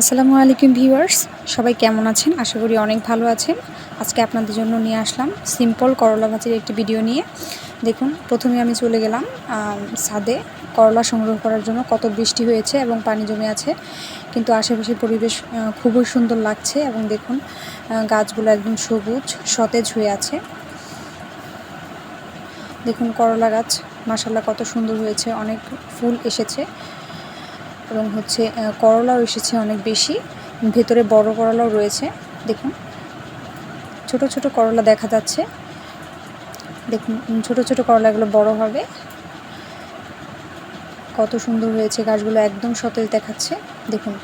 আসসালামু আলাইকুম ভিউয়ার্স, সবাই কেমন আছেন? আশা করি অনেক ভালো আছেন। আজকে আপনাদের জন্য নিয়ে আসলাম সিম্পল করলা ভাজির একটি ভিডিও নিয়ে। দেখুন, প্রথমে আমি চলে গেলাম ছাদে। করলা সংগ্রহ করার জন্য কত বৃষ্টি হয়েছে এবং পানি জমে আছে। কিন্তু আশেপাশের পরিবেশ খুবই সুন্দর লাগছে এবং দেখুন গাছগুলো একদম সবুজ, সতেজ হয়ে আছে। দেখুন, করলা গাছ মাসাল্লাহ কত সুন্দর হয়েছে, অনেক ফুল এসেছে। এবং হচ্ছে করলাও এসেছে অনেক বেশি। ভেতরে বড় করলাও রয়েছে, দেখুন। ছোট ছোট করলা দেখা যাচ্ছে। দেখুন ছোট ছোট করলাগুলো বড় হবে। কত সুন্দর হয়েছে গাছগুলো, একদম সতেজ দেখাচ্ছে। দেখুন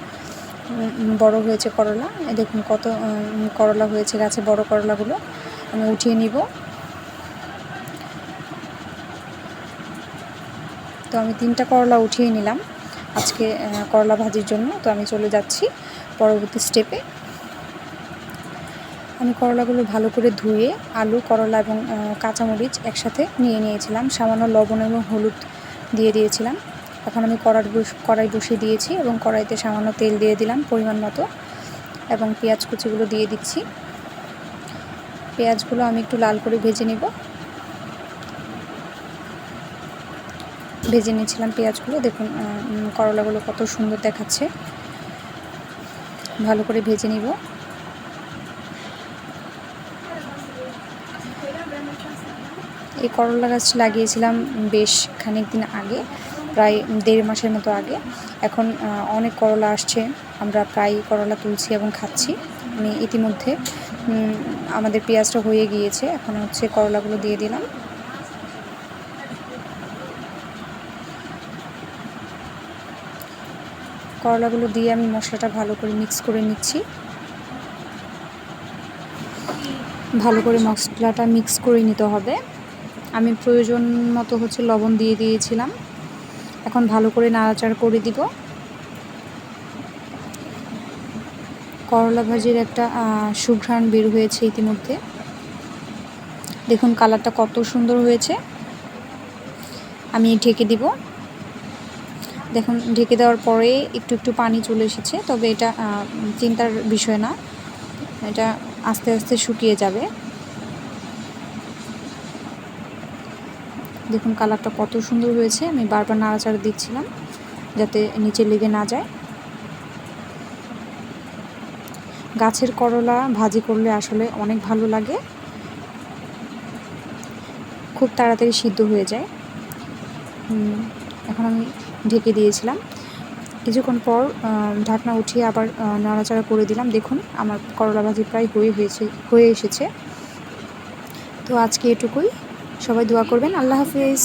বড় হয়েছে করলা। দেখুন কত করলা হয়েছে গাছে বড় করলাগুলো। আমি উঠিয়ে নিব। তো আমি তিনটা করলা উঠিয়ে নিলাম। আজকে করলা ভাজির জন্য। তো আমি চলে যাচ্ছি পরবর্তী স্টেপে আমি করলাগুলো ভালো করে ধুয়ে আলু, করলা এবং কাঁচামরিচ একসাথে নিয়ে নিয়েছিলাম। সামান্য লবণ এবং হলুদ দিয়ে দিয়েছিলাম। এখন আমি বস- কড়াই বসিয়ে দিয়েছি এবং কড়াইতে সামান্য তেল দিয়ে দিলাম পরিমাণ মতো এবং পেঁয়াজ কুচিগুলো দিয়ে দিচ্ছি। পেঁয়াজগুলো আমি একটু লাল করে ভেজে নেব। ভেজে নিয়েছিলাম পেঁয়াজগুলো। দেখুন করলাগুলো কত সুন্দর দেখাচ্ছে। ভালো করে ভেজে নিব। এই করলা গাছ লাগিয়েছিলাম বেশ খানিক দিন আগে, প্রায় দেড় মাসের মতো আগে। এখন অনেক করলা আসছে। আমরা প্রায় করলা তুলছি এবং খাচ্ছি। আমি ইতিমধ্যে আমাদের পেঁয়াজটা হয়ে গিয়েছে। এখন হচ্ছে করলাগুলো দিয়ে দিলাম। করলাগুলো দিয়ে আমি মশলাটা ভালো করে মিক্স করে নিচ্ছি। ভালো করে মশলাটা মিক্স করে নিতে হবে। আমি প্রয়োজন মতো হচ্ছে লবণ দিয়ে দিয়েছিলাম। এখন ভালো করে নাড়াচাড়া করে দিব। করলা ভাজির একটা সুঘ্রাণ বের হয়েছে ইতিমধ্যে। দেখুন কালারটা কত সুন্দর হয়েছে। আমি ঢেকে দিব। দেখুন, ঢেকে দেওয়ার পরে একটু একটু পানি চলে এসেছে, তবে এটা চিন্তার বিষয় না। এটা আস্তে আস্তে শুকিয়ে যাবে। দেখুন, কালারটা কত সুন্দর হয়েছে, আমি বারবার নাড়াচাড়া দিচ্ছিলাম যাতে নিচে লেগে না যায়। গাছের করলা ভাজি করলে আসলে অনেক ভালো লাগে। খুব তাড়াতাড়ি সিদ্ধ হয়ে যায়। এখন আমি ঢেকে দিয়েছিলাম। কিছুক্ষণ পর ঢাকনা উঠিয়ে আবার নাড়াচাড়া করে দিলাম। দেখুন, আমার করলা ভাজি প্রায় হয়ে হয়েছে, হয়ে এসেছে। তো আজকে এটুকুই। সবাই দোয়া করবেন। আল্লাহ হাফিজ।